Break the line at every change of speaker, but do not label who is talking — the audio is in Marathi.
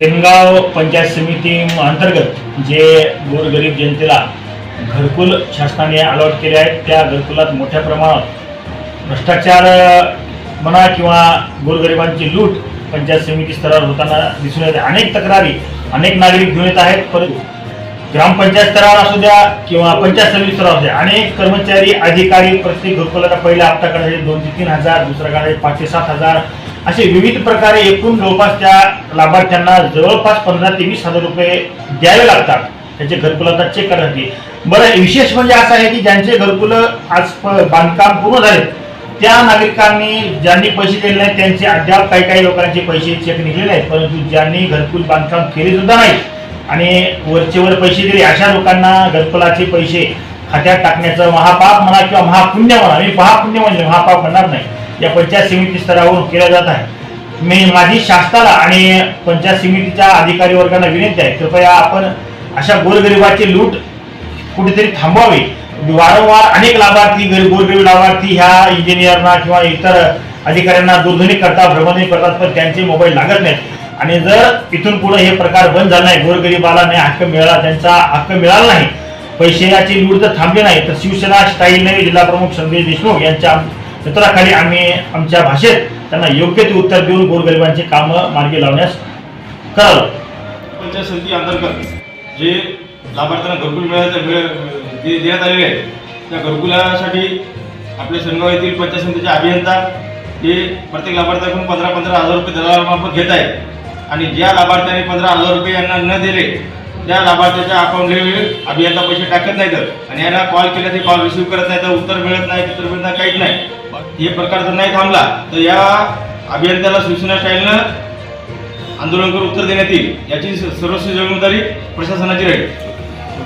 सेनगाव पंचायत समिती अंतर्गत जे गोरगरीब जनतेला घरकुल शासनाने अलॉट केले आहेत त्या घरकुलात मोठ्या प्रमाणात भ्रष्टाचार म्हणा किंवा गोरगरिबांची लूट पंचायत समिती स्तरावर होताना दिसून येते. अनेक तक्रारी अनेक नागरिक घेऊन येत आहेत परंतु ग्रामपंचायत स्तरावर असू द्या किंवा पंचायत समिती स्तरावर असू द्या अनेक कर्मचारी अधिकारी प्रत्येक घरकुलाचा पहिला हप्ता काढायचे दोन ते तीन हजार दुसरा काढायचे पाच ते सात हजार असे विविध प्रकारे एकूण जवळपास त्या लाभार्थ्यांना जवळपास पंधरा ते वीस हजार रुपये द्यावे लागतात. त्याचे आता चेक करण्यासाठी बरं विशेष म्हणजे असं आहे की ज्यांचे घरकुल आज प- बांधकाम पूर्ण झाले त्या नागरिकांनी ज्यांनी पैसे दिले नाहीत त्यांचे अद्याप काही काही लोकांचे पैसे चेक निघलेले नाहीत परंतु ज्यांनी घरकुल बांधकाम केले सुद्धा नाही आणि वरचे वर पैसे दिले अशा लोकांना घरकुलाचे पैसे खात्यात टाकण्याचं महापाप म्हणा किंवा महापुण्य म्हणा मी महापुण्य म्हणजे महापाप म्हणणार नाही. या पंचायत समिती स्तरावरून केल्या जात आहे. मी माझी शासनाला आणि पंचायत समितीच्या अधिकारी वर्गांना विनंती आहे कृपया आपण अशा गोरगरिबाची लूट कुठेतरी थांबवावी. वारंवार अनेक लाभार्थी गरीब गोरगरीब लाभार्थी ह्या इंजिनियरना किंवा इतर अधिकाऱ्यांना दूरध्वनी करतात भ्रमणी करतात पण त्यांचे मोबाईल लागत नाहीत. आणि जर इथून पुढे हे प्रकार बंद झाला नाही गोरगरिबाला नाही हक्क मिळाला त्यांचा हक्क मिळाला नाही पैशाची लूट जर थांबली नाही तर शिवसेना स्टाईलने जिल्हा प्रमुख संदेश देशमुख यांच्या क्षेत्राखाली आम्ही आमच्या भाषेत त्यांना योग्य ते उत्तर देऊन गोरगरिबांची कामं मार्गी लावण्यास करावं.
पंचायत समिती अंतर्गत जे लाभार्थ्यांना घरकुल मिळायचं मिळ देण्यात आलेले आहे त्या घरकुलासाठी आपल्या संघाव येथील पंचायत समितीचे अभियंता हे प्रत्येक लाभार्थ्याकडून पंधरा पंधरा हजार रुपये दलालामार्फत घेत आहे आणि ज्या लाभार्थ्याने पंधरा हजार रुपये यांना न दिले त्या लाभार्थ्याच्या अकाउंटला अभियंता पैसे टाकत नाहीत. आणि यांना कॉल केला ते कॉल रिसिव्ह करत नाही तर उत्तर मिळत नाही उत्तर मिळत नाही काहीच नाही. हे प्रकार जर नाही थांबला तर या अभियंत्याला शिवसेना स्टाईलनं आंदोलन करून उत्तर देण्यात येईल. याची सर्वस्व जबाबदारी प्रशासनाची राहील.